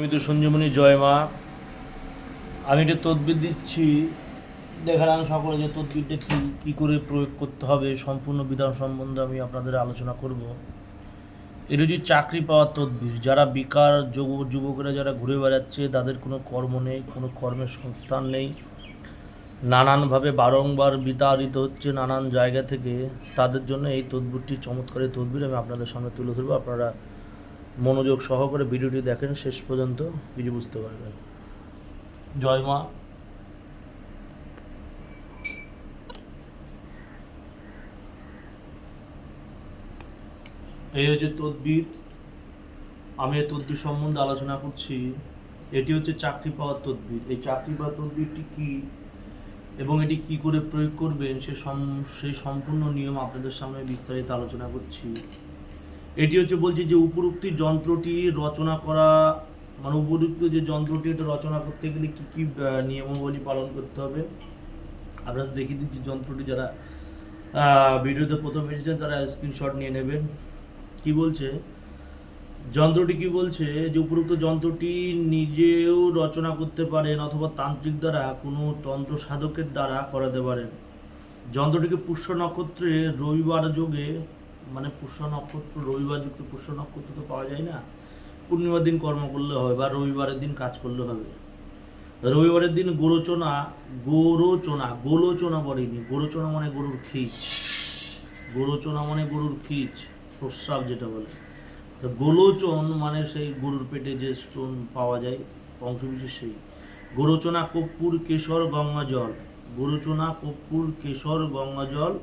আমি তো সঞ্জীবনী জয় মা। আমি এটা তদবির দিচ্ছি, দেখালাম সকলে যে তদবিরটা কী কী করে প্রয়োগ করতে হবে, সম্পূর্ণ বিধান সম্বন্ধে আমি আপনাদের আলোচনা করব। এটা হচ্ছে চাকরি পাওয়ার তদবির। যারা বেকার যুব, যুবকেরা যারা ঘুরে বেড়াচ্ছে, তাদের কোনো কর্ম নেই, কোনো কর্মের সংস্থান নেই। নানানভাবে বারংবার বিতাড়িত হচ্ছে নানান জায়গা থেকে। তাদের জন্য এই তদবিরটি চমৎকারী তদবির আমি আপনাদের সামনে তুলে ধরবো। আপনারা মনোযোগ সহকারে ভিডিওটি দেখেন, শেষ পর্যন্ত কিছু বুঝতে পারবেন। জয় মা। এই হচ্ছে তদবির। আমি এই তদবির সম্বন্ধে আলোচনা করছি। এটি হচ্ছে চাকরি পাওয়ার তদবির। এই চাকরি পাওয়ার তদবিরটি কি এবং এটি কি করে প্রয়োগ করবেন, সে সেই সম্পূর্ণ নিয়ম আপনাদের সামনে বিস্তারিত আলোচনা করছি। এটি হচ্ছে বলছি যে উপরোক্ত যন্ত্রটি রচনা করা মানে উপযুক্ত যে যন্ত্রটি, এটা রচনা করতে গেলে কী কী নিয়মাবলী পালন করতে হবে? আপনাদের দেখিয়ে দিচ্ছি যন্ত্রটি যারা ভিডিওতে প্রথম এসেছেন, তারা স্ক্রিনশট নিয়ে নেবেন। কি বলছে? যন্ত্রটি কি বলছে? যে উপরোক্ত যন্ত্রটি নিজেও রচনা করতে পারেন অথবা তান্ত্রিক দ্বারা কোনো তন্ত্র সাধকের দ্বারা করাতে পারেন। যন্ত্রটিকে পুষ্য নক্ষত্রে রবিবার যোগে মানে পুষ্য নক্ষত্র, রবিবার যুক্ত পুষ্য নক্ষত্র তো পাওয়া যায় না। পূর্ণিমার দিন কর্ম করলে হবে বা রবিবারের দিন কাজ করলে হবে। রবিবারের দিন গোরোচনা গোরোচনা, গোলোচনা বলেনি। গোরোচনা মানে গরুর খিচ। গোরোচনা মানে গরুর খিচ, প্রস্রাব যেটা বলে। তো গোলোচন মানে সেই গরুর পেটে যে স্টোন পাওয়া যায় অংশবিশেষ সেই। গোরোচনা কর্পূর কেশর গঙ্গা জল গোরোচনা কর্পূর কেশর গঙ্গা জল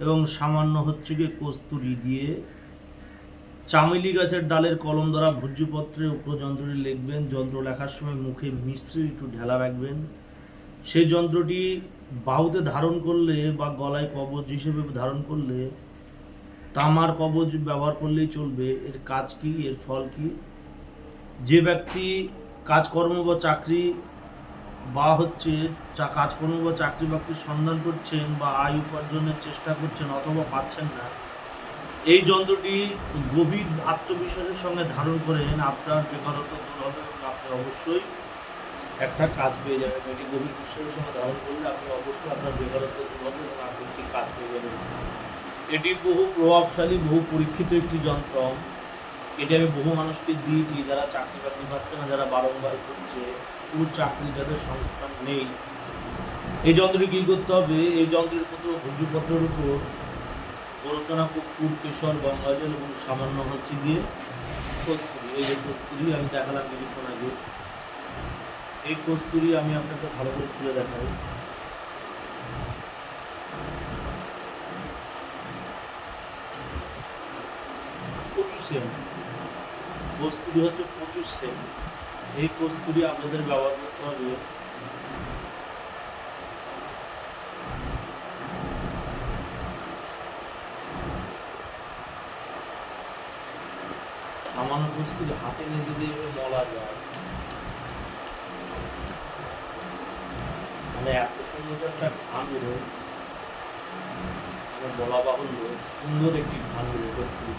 এবং সামান্য হচ্ছে গিয়ে কস্তুরি দিয়ে চামেলি গাছের ডালের কলম দ্বারা ভূর্যপত্রে উক্ত যন্ত্রটি লিখবেন, যন্ত্র লেখার সময় মুখে মিশ্রি একটু ঢেলা রাখবেন। সেই যন্ত্রটি বাহুতে ধারণ করলে বা গলায় কবচ হিসেবে ধারণ করলে তামার কবচ ব্যবহার করলেই চলবে। এর কাজ কি? এর ফল কি? যে ব্যক্তি কাজকর্ম বা চাকরি বা হচ্ছে চা- কাজকর্ম বা চাকরি বাকরির সন্ধান করছেন বা আয় উপার্জনের চেষ্টা করছেন অথবা পাচ্ছেন না, এই যন্ত্রটি গভীর আত্মবিশ্বাসের সঙ্গে ধারণ করেন, আপনার বেকারত্ব দূর হবে এবং আপনি অবশ্যই একটা কাজ পেয়ে যাবেন। এটি গভীর বিশ্বাসের সঙ্গে ধারণ করলে আপনি অবশ্যই আপনার বেকারত্ব দূর হবে এবং আপনি একটি কাজ পেয়ে যাবেন। এটি বহু প্রভাবশালী, বহু পরীক্ষিত একটি যন্ত্র এটি আমি বহু মানুষকে দিয়েছি, যারা চাকরি বাকরি পাচ্ছে না, যারা বারংবার করছে। চাকরি যাদের সংস্থান নেই। এই যন্ত্রটি কী করতে হবে? এই যন্ত্রের উপর ভূজপত্রের উপর প্ররোচনা কুকুর কেশর গঙ্গাজল এবং সামান্য হচ্ছে গিয়ে কস্তুরি। এই যে কস্তুরি আমি দেখালাম কিছুক্ষণ আগে। এই কস্তুরি আমি আপনাকে ভালো করে খুলে দেখাই। প্রচুর সেম কস্তুরি হচ্ছে প্রচুর সেম এই কস্তুরি আপনাদের ব্যবহার করতে হবে। সামান্য কস্তুরি হাতে নিতে দিয়ে মলা যায়। মানে এত সুন্দর একটা ঘাম বেরোয় মানে বলা বাহুল্য, সুন্দর একটি ঘাম বেরোয় কস্তুরি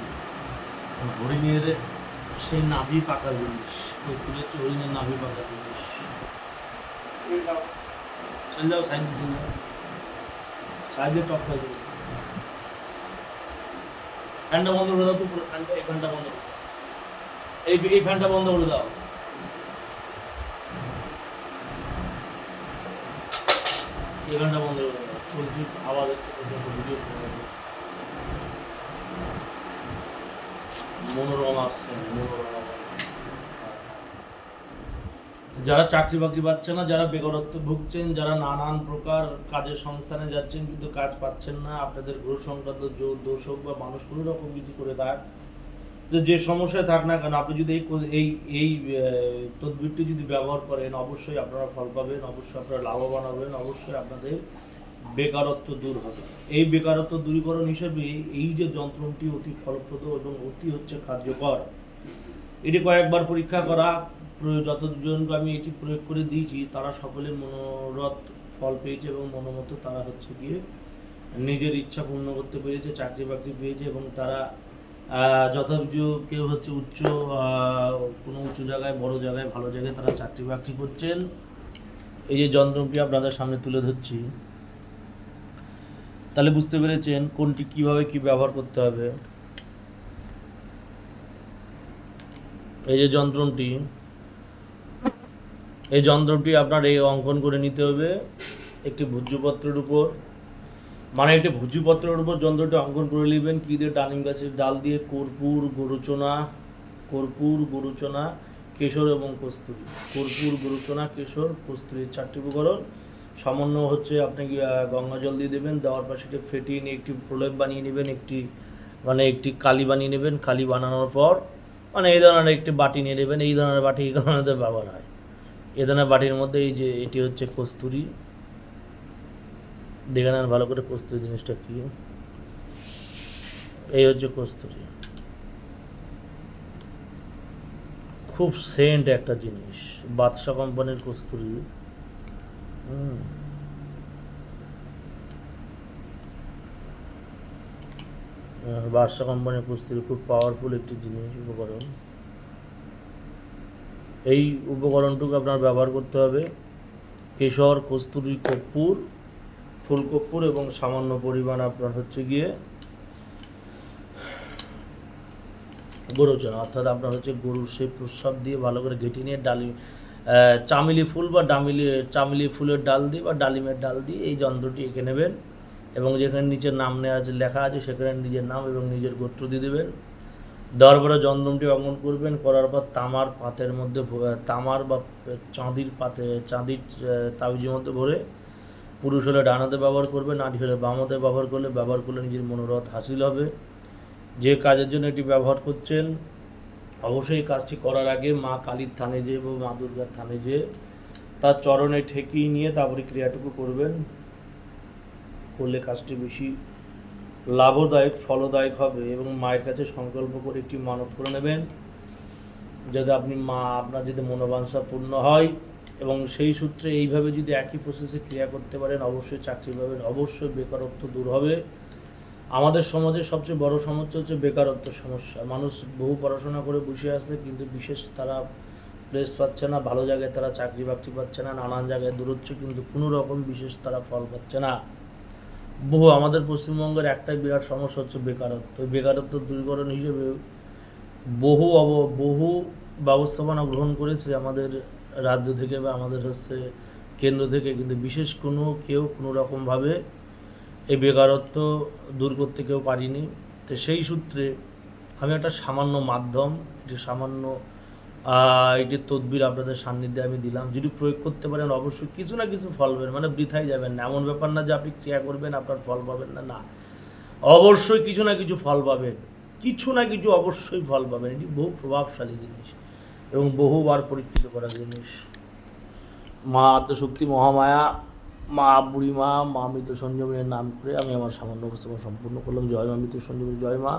হরিণের সেই নাভি পাকা জিনিস। কস্তুরি হচ্ছে হরিণের নাভি পাকা জিনিস। চল যাও সাইডে চল যাও। সাইডে টপ হয়ে যাবে ফ্যানটা বন্ধ করে দাও তো, পুরো ফ্যানটা, এই ফ্যানটা বন্ধ এই এই ফ্যানটা বন্ধ করে দাও। এই ফ্যানটা বন্ধ করে দাও। চলছি আওয়াজ হচ্ছে ভিডিও শুনে যাবে। যারা চাকরি বাকরি পাচ্ছে না, যারা বেকারত্ব ভুগছেন, যারা নানান প্রকার কাজের সংস্থানে যাচ্ছেন কিন্তু কাজ পাচ্ছেন না, আপনাদের গ্রহ সংক্রান্ত জো- দোষ হোক বা মানুষ কোনো রকম কিছু করে থাক যে সমস্যায় থাক না কেন, আপনি যদি এই এই তদবিরটি যদি ব্যবহার করেন, অবশ্যই আপনারা ফল পাবেন, অবশ্যই আপনারা লাভবান হবেন, অবশ্যই আপনাদের বেকারত্ব দূর হবে। এই বেকারত্ব দূরীকরণ হিসেবে এই যে যন্ত্রটি অতি ফলপ্রদ এবং অতি হচ্ছে কার্যকর, এটি কয়েকবার পরীক্ষা করা যতজনকে আমি এটি প্রয়োগ করে দিয়েছি, তারা সকলে মনোরথ ফল পেয়েছে এবং মনোমতো তারা হচ্ছে গিয়ে নিজের ইচ্ছা পূর্ণ করতে পেরেছে, চাকরি বাকরি পেয়েছে এবং তারা যথাযথ কেউ হচ্ছে উচ্চ কোনো উঁচু জায়গায়, বড় জায়গায়, ভালো জায়গায় তারা চাকরি বাকরি করছেন। এই যে যন্ত্রটি আপনাদের সামনে তুলে ধরছি তাহলে বুঝতে পেরেছেন কোনটি কীভাবে কি ব্যবহার করতে হবে। এই যে যন্ত্রটি, এই যন্ত্রটি আপনার এই অঙ্কন করে নিতে হবে একটি ভোজ্যপত্রের উপর। মানে একটি ভোজ্যপত্রের উপর যন্ত্রটি অঙ্কন করে নেবেন, কী দিয়ে? ডালিম গাছের ডাল দিয়ে কর্পূর, গরুচনা কর্পূর, গরুচনা, কেশর এবং কস্তুরি। কর্পূর, গরুচনা, কেশর, কস্তুরি চারটি উপকরণ সামান্য হচ্ছে আপনি গঙ্গা জল দিয়ে দেবেন, দেওয়ার পর সেটা ফেটিয়ে নিয়ে একটি প্রলেপ বানিয়ে নেবেন, একটি মানে একটি কালি বানিয়ে নেবেন, কালি বানানোর পর মানে এই ধরনের একটি বাটি নিয়ে নেবেন। এই ধরনের বাটি এই ধরনের ব্যবহার হয়? এ ধরনের বাটির মধ্যে এই যে এটি হচ্ছে কস্তুরি। দেখে নেন ভালো করে কস্তুরি জিনিসটা কি। এই হচ্ছে কস্তুরি। খুব সেন্ট একটা জিনিস বাদশা কোম্পানির কস্তুরি। বাদশা কোম্পানির কস্তুরি খুব পাওয়ারফুল একটি জিনিস, উপকরণ। এই উপকরণটুকু আপনার ব্যবহার করতে হবে কেশর, কস্তুরি কর্পূর ফুলকর্পূর এবং সামান্য পরিমাণ আপনার হচ্ছে গিয়ে গরুচনা। অর্থাৎ আপনার হচ্ছে গরুর সেই প্রস্রাব দিয়ে ভালো করে ঘেটে নিয়ে ডালি চামেলি ফুল বা ডামিলি, চামেলি ফুলের ডাল দিয়ে বা ডালিমের ডাল দিয়ে এই যন্ত্রটি এঁকে নেবেন এবং যেখানে নিচের নাম নেওয়া আছে, লেখা আছে, সেখানে নিজের নাম এবং নিজের গোত্র দিয়ে দেবেন। দেওয়ার পরে যন্ত্রটি অঙ্কন করবেন, করার পর তামার পাতের মধ্যে তামার বা চাঁদির পাতে, চাঁদির তাবিজের মধ্যে ভরে পুরুষ হলে ডানাতে ব্যবহার করবে নারী হলে বাম হাতে ব্যবহার করলে ব্যবহার করলে নিজের মনোরথ হাসিল হবে। যে কাজের জন্য এটি ব্যবহার করছেন অবশ্যই কাজটি করার আগে মা কালীর থানে যেয়ে বা মা দুর্গার থানে যেয়ে তার চরণে ঠেকিয়ে নিয়ে তারপরে ক্রিয়াটুকু করবেন। করলে কাজটি বেশি লাভদায়ক, ফলদায়ক হবে এবং মায়ের কাছে সংকল্প করে একটি মানত করে নেবেন যাতে আপনি মা আপনার যদি মনোবাঞ্ছা পূর্ণ হয় এবং সেই সূত্রে এইভাবে যদি একই প্রসেসে ক্রিয়া করতে পারেন, অবশ্যই চাকরি পাবেন অবশ্যই বেকারত্ব দূর হবে। আমাদের সমাজের সবচেয়ে বড় সমস্যা হচ্ছে বেকারত্ব সমস্যা। মানুষ বহু পড়াশোনা করে বসে আছে, কিন্তু বিশেষ তারা প্লেস পাচ্ছে না, ভালো জায়গায় তারা চাকরি বাকরি পাচ্ছে না, নানান জায়গায় দূরচ্ছে কিন্তু কোনো রকম বিশেষ তারা ফল পাচ্ছে না। বহু আমাদের পশ্চিমবঙ্গের একটাই বিরাট সমস্যা হচ্ছে বেকারত্ব। বেকারত্ব দূরীকরণ হিসেবে বহু অব, বহু ব্যবস্থাপনা গ্রহণ করেছে আমাদের রাজ্য থেকে বা আমাদের হচ্ছে কেন্দ্র থেকে, কিন্তু বিশেষ কোনো কেউ কোনো রকমভাবে এই বেকারত্ব দূর করতে কেউ পারিনি। তো সেই সূত্রে আমি একটা সামান্য মাধ্যম এটি সামান্য এটির তদবির আপনাদের সান্নিধ্যে আমি দিলাম। যদি প্রয়োগ করতে পারেন, অবশ্যই কিছু না কিছু ফল পাবেন মানে বৃথাই যাবেন না। এমন ব্যাপার না যে আপনি ক্রিয়া করবেন, আপনার ফল পাবেন না না। অবশ্যই কিছু না কিছু ফল পাবেন। কিছু না কিছু অবশ্যই ফল পাবেন। এটি বহু প্রভাবশালী জিনিস এবং বহুবার পরীক্ষিত করা জিনিস। মা আত্মশক্তি মহামায়া মা বুড়িমা, মা মৃত সঞ্জীবনের নাম করে আমি আমার সামান্য উপস্থাপন সম্পূর্ণ করলাম। জয় মা মৃত সঞ্জীবনী জয় মা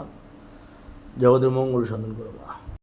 জগতের মঙ্গল সাধন করো মা।